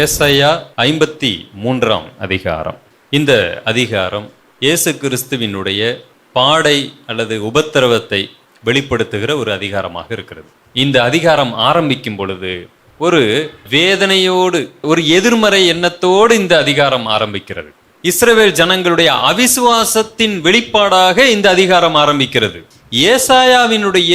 ஏசாயா ஐம்பத்தி மூன்றாம் அதிகாரம். இந்த அதிகாரம் இயேசு கிறிஸ்துவினுடைய பாடை அல்லது உபத்திரவத்தை வெளிப்படுத்துகிற ஒரு அதிகாரமாக இருக்கிறது. இந்த அதிகாரம் ஆரம்பிக்கும் பொழுது ஒரு வேதனையோடு ஒரு எதிர்மறை எண்ணத்தோடு இந்த அதிகாரம் ஆரம்பிக்கிறது. இஸ்ரவேல் ஜனங்களுடைய அவிசுவாசத்தின் வெளிப்பாடாக இந்த அதிகாரம் ஆரம்பிக்கிறது. ஏசாயாவினுடைய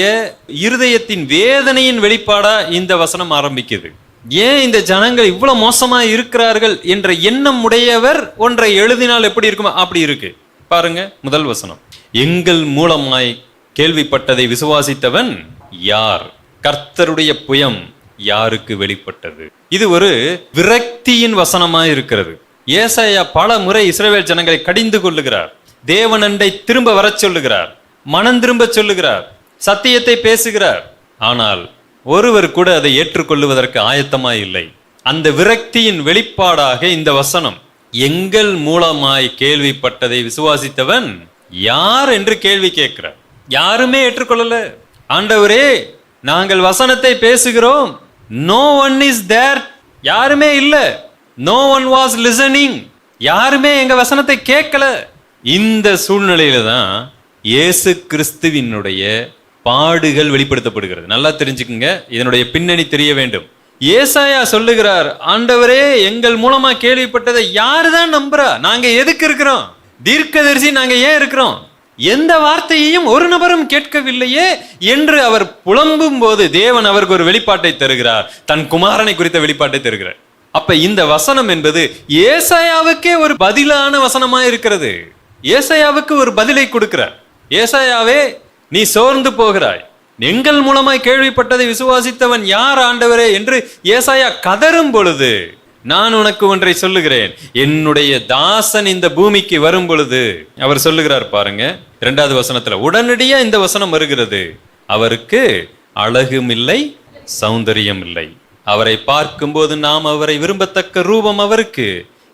இருதயத்தின் வேதனையின் வெளிப்பாடா இந்த வசனம் ஆரம்பிக்குது. ஏன் இந்த ஜனங்கள் இவ்வளவு மோசமா இருக்கிறார்கள் என்ற எண்ணம் உடையவர் ஒன்றை எழுதினால் எப்படி இருக்குமா? அப்படி இருக்கு. பாருங்க முதல் வசனம். எங்கள் மூலமாய் கேள்விப்பட்டதை விசுவாசித்தவன் யார்? கர்த்தருடைய புயம் யாருக்கு வெளிப்பட்டது? இது ஒரு விரக்தியின் வசனமாய் இருக்கிறது. ஏசாயா பல முறை இஸ்ரவேல் ஜனங்களை கடிந்து கொள்ளுகிறார் தேவனண்டை திரும்ப வரச் சொல்லுகிறார். மனம் திரும்ப சொல்லுகிறார். சத்தியத்தை பேசுகிறார். ஆனால் ஒருவர் கூட அதை ஏற்றுக்கொள்ளுவதற்கு ஆயத்தமாய் இல்லை. அந்த விரக்தியின் வெளிப்பாடாக இந்த வசனம் எங்கள் மூலமாய் கேள்விப்பட்டதை விசுவாசித்தவன் யார் என்று கேள்வி கேட்கிறார். யாருமே ஏற்றுக்கொள்ளல. ஆண்டவரே நாங்கள் வசனத்தை பேசுகிறோம். நோ ஒன் இஸ் தேர் யாருமே இல்ல. நோ ஒன் வாஸ் லிசனிங் யாருமே எங்க வசனத்தை கேட்கல. இந்த சூழ்நிலையில தான் இயேசு கிறிஸ்துவினுடைய பாடுகள் வெளிப்படுத்தப்படுகிறது. நல்லா தெரிஞ்சுக்குங்க. இதனுடைய பின்னணி தெரிய வேண்டும். ஏசாயா சொல்லுகிறார் ஆண்டவரே எங்கள் மூலமா கேள்விப்பட்டதை யாரு தான் நம்புறா? நாங்க எதுக்கு இருக்கிறோம்? தீர்க்கதரிசி நாங்க ஏன் இருக்கிறோம்? எந்த வார்த்தையையும் ஒரு நபரும் கேட்கவில்லையே என்று அவர் புலம்பும் போது தேவன் அவருக்கு ஒரு வெளிப்பாட்டை தருகிறார். தன் குமாரனை குறித்த வெளிப்பாட்டை தருகிறார். அப்ப இந்த வசனம் என்பது ஏசாயாவுக்கே ஒரு பதிலான வசனமா இருக்கிறது. ஏசாயாவுக்கு ஒரு பதிலை கொடுக்கிறார். ஏசாயாவே நீ சோர்ந்து போகிறாய். எங்கள் மூலமாய் கேள்விப்பட்டதை விசுவாசித்தவன் யார் ஆண்டவரே என்று ஏசாயா கதறும் பொழுது நான் உனக்கு ஒன்றை சொல்லுகிறேன். என்னுடைய தாசன் இந்த பூமிக்கு வரும் பொழுது அவர் சொல்லுகிறார் பாருங்க இரண்டாவது வசனத்துல உடனடியா இந்த வசனம் வருகிறது. அவருக்கு அழகும் இல்லை சௌந்தரியம் இல்லை. அவரை பார்க்கும்போது நாம் அவரை விரும்பத்தக்க ரூபம் அவருக்கு.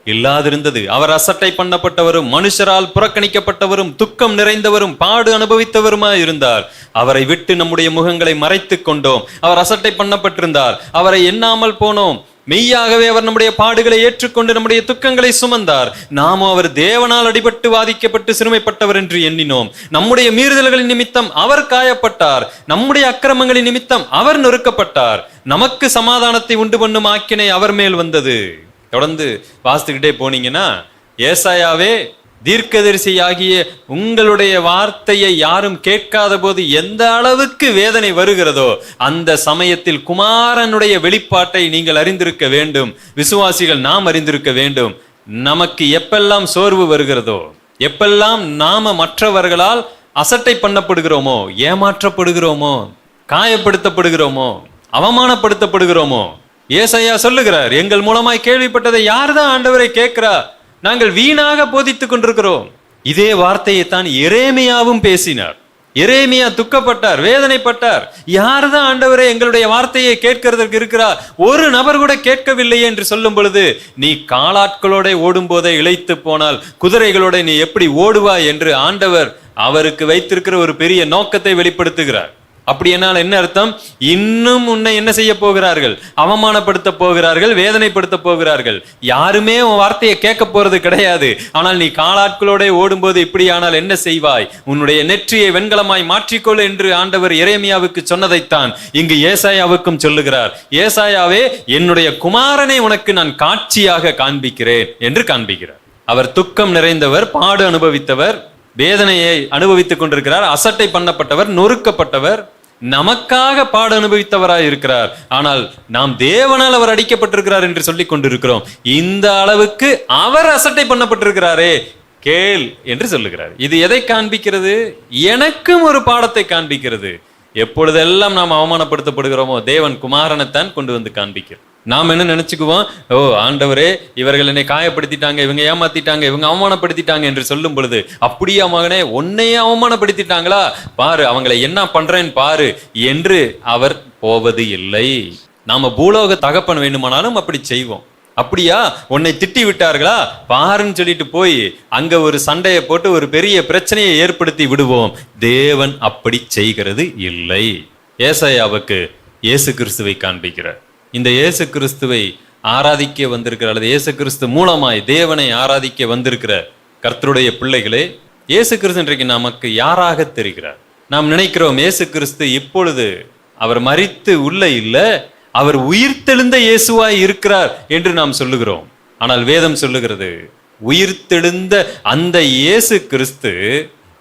இல்லாதிருந்தது. அவர் அசட்டை பண்ணப்பட்டவரும் மனுஷரால் புறக்கணிக்கப்பட்டவரும் துக்கம் நிறைந்தவரும் பாடு அனுபவித்தவருமாய் இருந்தார். அவரை விட்டு நம்முடைய முகங்களை மறைத்துக் கொண்டோம். அவர் அசட்டை பண்ணப்பட்டிருந்தார். அவரை எண்ணாமல் போனோம். மெய்யாகவே அவர் நம்முடைய பாடுகளை ஏற்றுக்கொண்டு நம்முடைய துக்கங்களை சுமந்தார். நாமோ அவர் தேவனால் அடிபட்டு வாதிக்கப்பட்டு சிறுமைப்பட்டவர் என்று எண்ணினோம். நம்முடைய மீறுதல்களின் நிமித்தம் அவர் காயப்பட்டார். நம்முடைய அக்கிரமங்களின் நிமித்தம் அவர் நொறுக்கப்பட்டார். நமக்கு சமாதானத்தை உண்டு பண்ணும் ஆக்கினை அவர் மேல் வந்தது. தொடர்ந்து வாசித்துக்கிட்டே போனீங்கன்னா ஏசாயாவே தீர்க்கதரிசியாகிய உங்களுடைய வார்த்தையை யாரும் கேட்காத போது எந்த அளவுக்கு வேதனை வருகிறதோ அந்த சமயத்தில் குமாரனுடைய வெளிப்பாட்டை நீங்கள் அறிந்திருக்க வேண்டும் விசுவாசிகள் நாம் அறிந்திருக்க வேண்டும். நமக்கு எப்பெல்லாம் சோர்வு வருகிறதோ எப்பெல்லாம் நாம மற்றவர்களால் அசட்டை பண்ணப்படுகிறோமோ ஏமாற்றப்படுகிறோமோ காயப்படுத்தப்படுகிறோமோ அவமானப்படுத்தப்படுகிறோமோ ஏசையா சொல்லுகிறார் எங்கள் மூலமாய் கேள்விப்பட்டதை யார்தான் ஆண்டவரை கேட்கிறா நாங்கள் வீணாக போதித்துக் கொண்டிருக்கிறோம். இதே வார்த்தையை தான் எரேமியாவும் பேசினார். எரேமியா துக்கப்பட்டார் வேதனைப்பட்டார். யார்தான் ஆண்டவரே எங்களுடைய வார்த்தையை கேட்கிறதற்கு இருக்கிறார்? ஒரு நபர் கூட கேட்கவில்லையே என்று சொல்லும் பொழுது நீ காலாட்களோட ஓடும் போதே இழைத்து போனால் குதிரைகளோட நீ எப்படி ஓடுவாய்? என்று ஆண்டவர் அவருக்கு வைத்திருக்கிற ஒரு பெரிய நோக்கத்தை வெளிப்படுத்துகிறார். அப்படி என்னால் என்ன அர்த்தம்? இன்னும் உன்னை என்ன செய்ய போகிறார்கள்? அவமானப்படுத்த போகிறார்கள் வேதனைப்படுத்த போகிறார்கள். யாருமே உன் வார்த்தையை கேட்க போறது கிடையாது. ஆனால் நீ காலாட்களோட ஓடும்போது இப்படியானால் என்ன செய்வாய்? உன்னுடைய நெற்றியை வெண்கலமாய் மாற்றிக்கொள் என்று ஆண்டவர் இறைமையாவுக்கு சொன்னதைத்தான் இங்கு ஏசாயாவுக்கும் சொல்லுகிறார். ஏசாயாவே என்னுடைய குமாரனை உனக்கு நான் காட்சியாக காண்பிக்கிறேன் என்று காண்பிக்கிறார். அவர் துக்கம் நிறைந்தவர் பாடு அனுபவித்தவர் வேதனையை அனுபவித்துக் கொண்டிருக்கிறார் அசட்டை பண்ணப்பட்டவர் நொறுக்கப்பட்டவர் நமக்காக பாட அனுபவித்தவராய் இருக்கிறார். ஆனால் நாம் தேவனால் அவர் அடிக்கப்பட்டிருக்கிறார் என்று சொல்லிக் கொண்டிருக்கிறோம். இந்த அளவுக்கு அவர் அசட்டை பண்ணப்பட்டிருக்கிறாரே கேள் என்று சொல்லுகிறார். இது எதை காண்பிக்கிறது? எனக்கும் ஒரு பாடத்தை காண்பிக்கிறது. எப்பொழுதெல்லாம் நாம் அவமானப்படுத்தப்படுகிறோமோ தேவன் குமாரனைத்தான் கொண்டு வந்து காண்பிக்கிறார். நாம் என்ன நினைச்சுக்குவோம்? ஓ ஆண்டவரே இவர்கள் என்னை காயப்படுத்திட்டாங்க இவங்க ஏமாத்திட்டாங்க இவங்க அவமானப்படுத்திட்டாங்க என்று சொல்லும் பொழுது அப்படியா மகனே உன்னையே அவமானப்படுத்திட்டாங்களா? பாரு அவங்களை என்ன பண்றேன் பாரு என்று அவர் போவது இல்லை. நாம பூலோக தகப்பன் வேண்டுமானாலும் அப்படி செய்வோம். அப்படியா? உன்னை திட்டி விட்டார்களா? பாருன்னு சொல்லிட்டு போய் அங்க ஒரு சண்டையை போட்டு ஒரு பெரிய பிரச்சனையை ஏற்படுத்தி விடுவோம். தேவன் அப்படி செய்கிறது இல்லை. ஏசாயாவுக்கு இயேசு கிறிஸ்துவை காண்பிக்கிறார். இந்த இயேசு கிறிஸ்துவை ஆராதிக்க வந்திருக்கிற அல்லது இயேசு கிறிஸ்து மூலமாய் தேவனை ஆராதிக்க வந்திருக்கிற கர்த்தருடைய பிள்ளைகளே இயேசு கிறிஸ்து இன்றைக்கு நமக்கு யாராக தெரிகிறார்? நாம் நினைக்கிறோம் இயேசு கிறிஸ்து இப்பொழுது அவர் மறித்து உள்ள இல்லை அவர் உயிர்த்தெழுந்த இயேசுவாய் இருக்கிறார் என்று நாம் சொல்லுகிறோம். ஆனால் வேதம் சொல்லுகிறது உயிர்த்தெழுந்த அந்த இயேசு கிறிஸ்து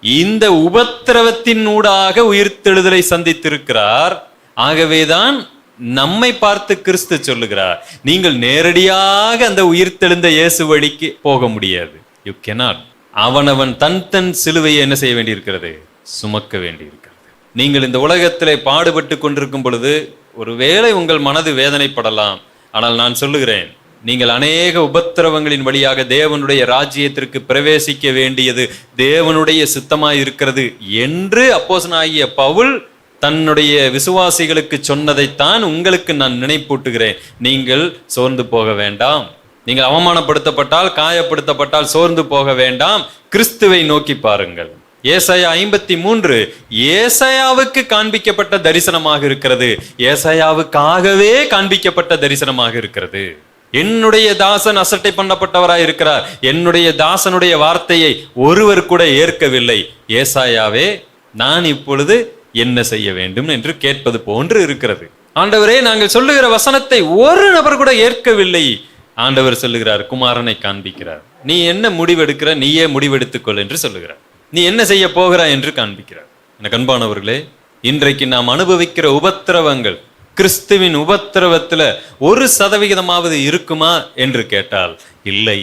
இந்த உபத்திரவத்தின் ஊடாக உயிர்த்தெழுதலை சந்தித்திருக்கிறார். ஆகவேதான் நம்மை பார்த்து கிறிஸ்து சொல்லுகிறார். நீங்கள் நேரடியாக அந்த உயிர்த்தெழுந்த இயேசு வழிக்கு போக முடியாது. யூ கெனாட் அவனவன் தன் தன் சிலுவையை என்ன செய்ய வேண்டியிருக்கிறது? சுமக்க வேண்டியிருக்கிறது. நீங்கள் இந்த உலகத்திலே பாடுபட்டு கொண்டிருக்கும் பொழுது ஒருவேளை உங்கள் மனது வேதனைப்படலாம். ஆனால் நான் சொல்லுகிறேன் நீங்கள் அநேக உபத்திரவங்களின் வழியாக தேவனுடைய ராஜ்யத்திற்கு பிரவேசிக்க வேண்டியது தேவனுடைய சித்தமாய் இருக்கிறது என்று அப்போசனாகிய பவுல் தன்னுடைய விசுவாசிகளுக்கு சொன்னதைத்தான் உங்களுக்கு நான் நினைப்பூட்டுகிறேன். நீங்கள் சோர்ந்து போக வேண்டாம். நீங்கள் அவமானப்படுத்தப்பட்டால் காயப்படுத்தப்பட்டால் சோர்ந்து போக வேண்டாம். கிறிஸ்துவை நோக்கி பாருங்கள். ஏசாயா ஐம்பத்தி மூன்று ஏசாயாவுக்கு காண்பிக்கப்பட்ட தரிசனமாக இருக்கிறது. ஏசாயாவுக்காகவே காண்பிக்கப்பட்ட தரிசனமாக இருக்கிறது. என்னுடைய தாசன் அசட்டை பண்ணப்பட்டவராய் இருக்கிறார். என்னுடைய தாசனுடைய வார்த்தையை ஒருவர் கூட ஏற்கவில்லை. ஏசாயாவே நான் இப்பொழுது என்ன செய்ய வேண்டும் என்று கேட்பது போன்று இருக்கிறது. ஆண்டவரே நாங்கள் சொல்லுகிற வசனத்தை ஒரு நபர் கூட ஏற்கவில்லை. ஆண்டவர் சொல்லுகிறார் குமாரனை காண்பிக்கிறார். நீ என்ன முடிவெடுக்கிற நீயே முடிவெடுத்துக்கொள் என்று சொல்லுகிறார். நீ என்ன செய்ய போகிறாய் என்று காண்பிக்கிறார். எனக்கு அன்பானவர்களே இன்றைக்கு நாம் அனுபவிக்கிற உபத்திரவங்கள் கிறிஸ்துவின் உபத்திரவத்தில் ஒரு சதவிகிதமாவது இருக்குமா என்று கேட்டால் இல்லை.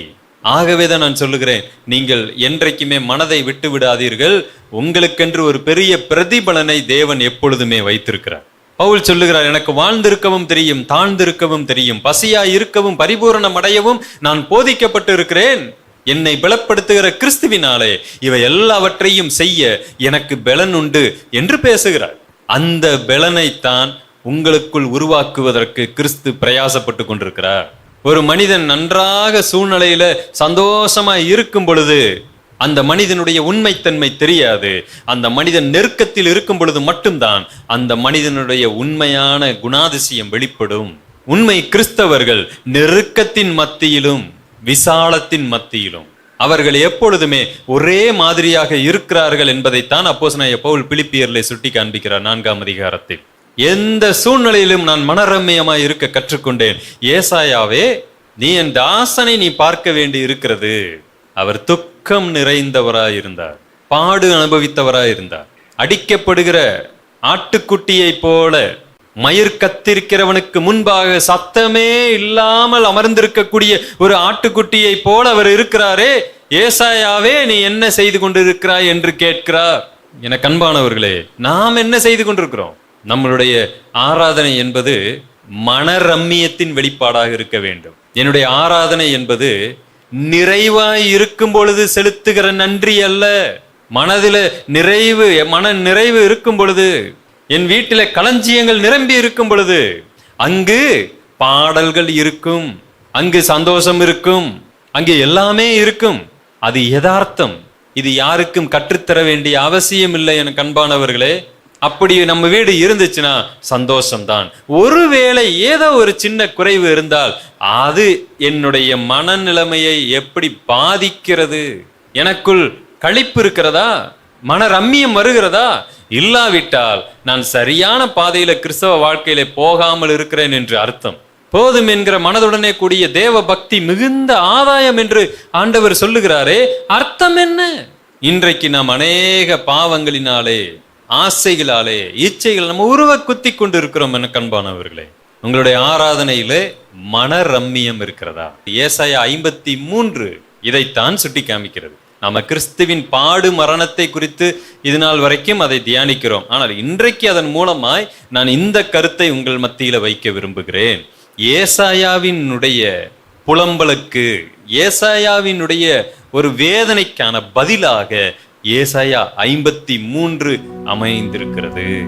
ஆகவே தான் நான் சொல்லுகிறேன் நீங்கள் என்றைக்குமே மனதை விட்டு விடாதீர்கள். உங்களுக்கென்று ஒரு பெரிய பிரதிபலனை தேவன் எப்பொழுதுமே வைத்திருக்கிறார். பவுல் சொல்லுகிறார் எனக்கு வாழ்ந்திருக்கவும் தெரியும் தாழ்ந்திருக்கவும் தெரியும் பசியாய் இருக்கவும் பரிபூரணம் அடையவும் நான் போதிக்கப்பட்டு இருக்கிறேன் என்னை பலப்படுத்துகிற கிறிஸ்துவினாலே இவை எல்லாவற்றையும் செய்ய எனக்கு பலன் உண்டு என்று பேசுகிறார். அந்த பலனைத்தான் உங்களுக்குள் உருவாக்குவதற்கு கிறிஸ்து பிரயாசப்பட்டு கொண்டிருக்கிறார். ஒரு மனிதன் நன்றாக சூழ்நிலையில சந்தோஷமா இருக்கும் பொழுது அந்த மனிதனுடைய உண்மைத்தன்மை தெரியாது. அந்த மனிதன் நெருக்கத்தில் இருக்கும் பொழுது மட்டும்தான் அந்த மனிதனுடைய உண்மையான குணாதிசயம் வெளிப்படும். உண்மை கிறிஸ்தவர்கள் நெருக்கத்தின் மத்தியிலும் விசாலத்தின் மத்தியிலும். அவர்கள் எப்பொழுதுமே ஒரே மாதிரியாக இருக்கிறார்கள் என்பதைத்தான் அப்போஸ்தலனாகிய பவுல் பிலிப்பியர்ல சுட்டி காண்பிக்கிறார் நான்காம் அதிகாரத்தில். எந்த சூழ்நிலையிலும் நான் மனரம்மியமாய் இருக்க கற்றுக்கொண்டேன். ஏசாயாவே நீ என் தாசனை நீ பார்க்க வேண்டி இருக்கிறது. அவர் துக்கம் நிறைந்தவராய் இருந்தார் பாடு அனுபவித்தவராய் இருந்தார் அடிக்கப்படுகிற ஆட்டுக்குட்டியை போல மயிர் கத்திருக்கிறவனுக்கு முன்பாக சத்தமே இல்லாமல் அமர்ந்திருக்கக்கூடிய ஒரு ஆட்டுக்குட்டியை போல அவர் இருக்கிறாரே. ஏசாயாவே நீ என்ன செய்து கொண்டிருக்கிறாய் என்று கேட்கிறார். என கண்பானவர்களே நாம் என்ன செய்து கொண்டிருக்கிறோம்? நம்மளுடைய ஆராதனை என்பது மனரம்மியத்தின் வெளிப்பாடாக இருக்க வேண்டும். என்னுடைய ஆராதனை என்பது நிறைவாய் இருக்கும் பொழுது செலுத்துகிற நன்றி அல்ல. மனதில் நிறைவு மன நிறைவு இருக்கும் பொழுது என் வீட்டில் களஞ்சியங்கள் நிரம்பி இருக்கும் பொழுது அங்கு பாடல்கள் இருக்கும் அங்கு சந்தோஷம் இருக்கும் அங்கு எல்லாமே இருக்கும். அது யதார்த்தம். இது யாருக்கும் கற்றுத்தர வேண்டிய அவசியம் இல்லை என கண்பானவர்களே. அப்படி நம்ம வீடு இருந்துச்சுன்னா சந்தோஷம்தான். ஒருவேளை ஏதோ ஒரு சின்ன குறைவு இருந்தால் அது என்னுடைய மனநிலைமையை எப்படி பாதிக்கிறது? எனக்குள் களிப்பு இருக்கிறதா? மன ரம்மியம் வருகிறதா? இல்லாவிட்டால் நான் சரியான பாதையில கிறிஸ்தவ வாழ்க்கையில போகாமல் இருக்கிறேன் என்று அர்த்தம். போதும் என்கிற மனதுடனே கூடிய தேவ பக்தி மிகுந்த ஆதாயம் என்று ஆண்டவர் சொல்லுகிறாரே அர்த்தம் என்ன? இன்றைக்கு நாம் அநேக பாவங்களினாலே ஆசைகளாலே இச்சைகள் நம்ம உருவ குத்தி கொண்டு இருக்கிறோம் என கண்பானவர்களே. உங்களுடைய ஆராதனையிலே மன ரம்மியம் இருக்கிறதா? ஏசாய ஐம்பத்தி மூன்று இதைத்தான் சுட்டி காமிக்கிறது நாம கிறிஸ்துவின் பாடு மரணத்தை குறித்து இது நாள் வரைக்கும் அதை தியானிக்கிறோம். ஆனால் இன்றைக்கு அதன் மூலமாய் நான் இந்த கருத்தை உங்கள் மத்தியில வைக்க விரும்புகிறேன். ஏசாயாவினுடைய புலம்பலுக்கு ஏசாயாவினுடைய ஒரு வேதனைக்கான பதிலாக ஏசாயா ஐம்பத்தி மூன்று அமைந்திருக்கிறது.